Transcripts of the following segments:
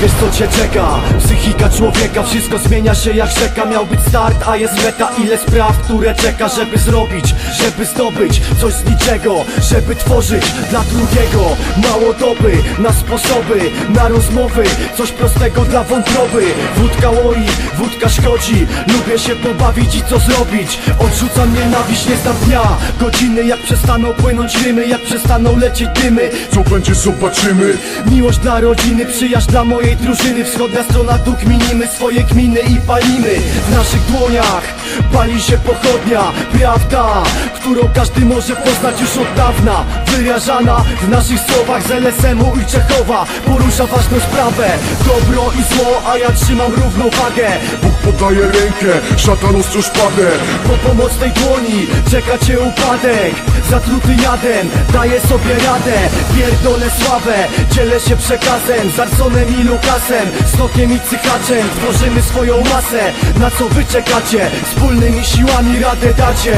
wiesz co cię czeka? Psychika człowieka, wszystko zmienia się jak rzeka. Miał być start, a jest meta. Ile spraw, które czeka, żeby zrobić Żeby zdobyć coś z niczego Żeby tworzyć dla drugiego. Mało doby na sposoby Na rozmowy, coś prostego dla wątroby. Wódka łoi, wódka szkodzi. Lubię się pobawić i co zrobić? Odrzucam nienawiść, nie znam dnia. Godziny jak przestaną płynąć rymy Jak przestaną lecieć dymy. Co będzie zobaczymy. Miłość dla rodziny, przyjaźń dla mojej drużyny Wschodnia strona tu kminimy swoje kminy i palimy. W naszych dłoniach pali się pochodnia Prawda, którą każdy może poznać już od dawna. Wyrażana w naszych słowach z LSM-u i Czechowa Porusza ważną sprawę, dobro i zło A ja trzymam równowagę Bóg podaje rękę, szatan ostrze szpadę. Po pomoc tej dłoni czeka cię upadek. Zatruty jadem, daję sobie radę. Pierdolę sławę, dzielę się przekazem. Z Arsonem i Lukasem, Snokiem i Cychaczem. Tworzymy swoją masę, na co wy czekacie? Wspólnymi siłami radę dacie.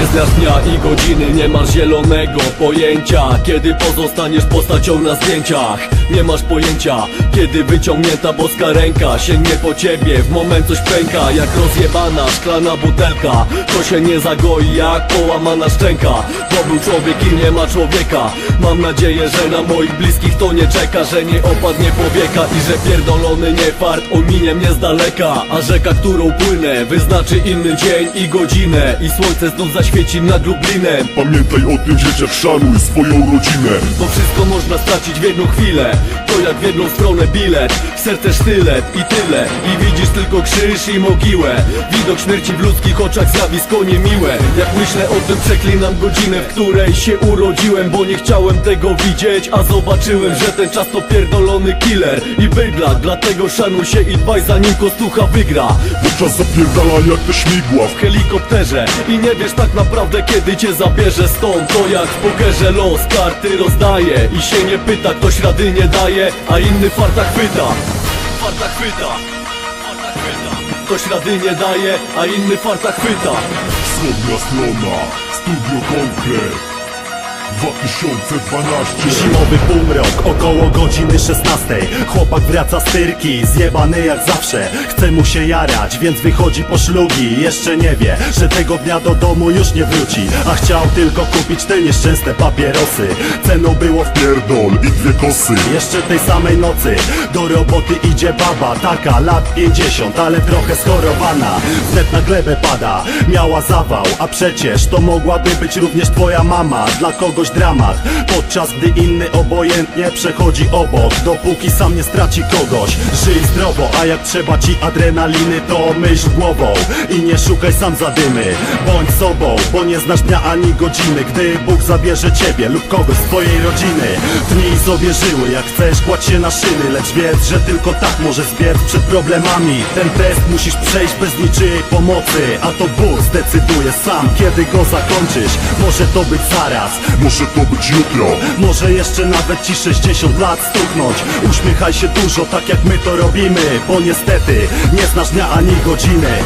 Nie znasz dnia i godziny, nie masz zielonego pojęcia. Kiedy pozostaniesz postacią na zdjęciach? Nie masz pojęcia, kiedy wyciągnięta boska ręka Sięgnie po ciebie, w moment coś pęka Jak rozjebana szklana butelka. To się nie zagoi jak połamana szczęka. To był człowiek i nie ma człowieka Mam nadzieję, że na moich bliskich to nie czeka Że nie opadnie powieka i że pierdolony nie fart Ominie mnie z daleka. A rzeka, którą płynę wyznaczy inny dzień i godzinę. I słońce znów zaświeci nad Lublinem Pamiętaj o tym dzieciak, szanuj swoją rodzinę. Bo wszystko można stracić w jedną chwilę. To jak w jedną stronę bilet. W serce sztylet i tyle. I widzisz tylko krzyż i mogiłę. Widok śmierci w ludzkich oczach zjawisko niemiłe. Jak myślę o tym przeklinam godzinę W której się urodziłem Bo nie chciałem tego widzieć A zobaczyłem, że ten czas to pierdolony killer. I bydlak Dlatego szanuj się i dbaj zanim kostucha wygra. Bo czas zapierdala jak te śmigła w helikopterze. I nie wiesz tak naprawdę kiedy cię zabierze stąd. To jak w pokerze los karty rozdaje. I się nie pyta, ktoś rady nie daje A inny farta chwyta. Farta chwyta. Farta chwyta. Ktoś rady nie daje, a inny farta chwyta. Wschodnia strona, studio konkret 2012 Zimowy półmrok, około godziny 16 Chłopak wraca z tyrki, zjebany jak zawsze. Chce mu się jarać, więc wychodzi po szlugi. Jeszcze nie wie, że tego dnia do domu już nie wróci. A chciał tylko kupić te nieszczęsne papierosy. Ceną było w Pierdol i dwie kosy. Jeszcze tej samej nocy Do roboty idzie baba, taka lat 50 Ale trochę schorowana, wnet na glebę pada Miała zawał, a przecież to mogłaby być również twoja mama. Dla kogoś dramat, podczas gdy inny obojętnie przechodzi obok Dopóki sam nie straci kogoś, żyj zdrowo A jak trzeba ci adrenaliny to myśl głową. I nie szukaj sam zadymy, bądź sobą Bo nie znasz dnia ani godziny. Gdy Bóg zabierze ciebie lub kogoś z twojej rodziny Tnij sobie żyły, jak chcesz kładź się na szyny. Lecz wiedz, że tylko tak możesz zbiec przed problemami. Ten test musisz przejść bez niczyjej pomocy. A to Bóg zdecyduje sam, kiedy go zakończysz. Może to być zaraz, Może to być jutro. Może jeszcze nawet ci 60 lat stuknąć. Uśmiechaj się dużo, tak jak my to robimy Bo niestety nie znasz dnia ani godziny